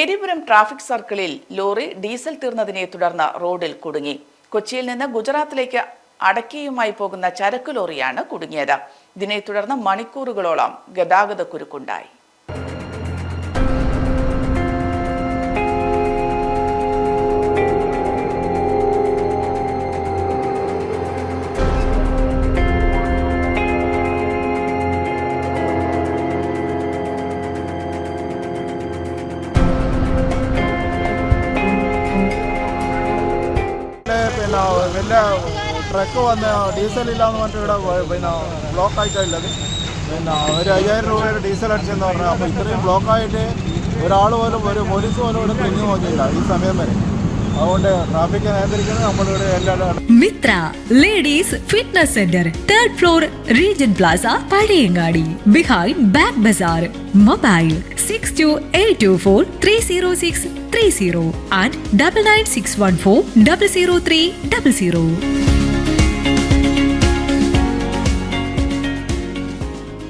Eripuram traffic സർക്കിളിൽ lorry diesel തീർന്നതിനെ തുടർന്ന് റോഡിൽ കുടുങ്ങി. കൊച്ചിയിൽ നിന്ന് ഗുജറാത്തിലേക്ക് അടക്കിയുമായി പോകുന്ന ചരക്ക് ലോറിയാണ് കുടുങ്ങിയത്. ഇതിനെ തുടർന്ന് മണിക്കൂറുകളോളം ഗതാഗത വലിയ ട്രക്ക് വന്ന ഡീസൽ ഇല്ലാന്ന് പറഞ്ഞിട്ട് ഇവിടെ പിന്നെ ബ്ലോക്ക് ആയിട്ടില്ലത് പിന്നെ ഒരു അയ്യായിരം രൂപയുടെ ഡീസൽ അടിച്ചെന്ന് പറഞ്ഞാൽ അപ്പോൾ ഇത്രയും ബ്ലോക്കായിട്ട് ഒരാൾ പോലും ഒരു പോലീസ് പോലും ഇവിടെ തിരിഞ്ഞു നോക്കിയില്ല ഈ സമയം വരെ. അതുകൊണ്ട് ട്രാഫിക് നിയന്ത്രിക്കുന്നത് നമ്മളിവിടെ എല്ലാവരും Mithra ladies fitness centre third floor region plaza Pazhayangadi behind back bazaar mobile six two eight two four three zero six three zero and double nine six one four double zero three double zero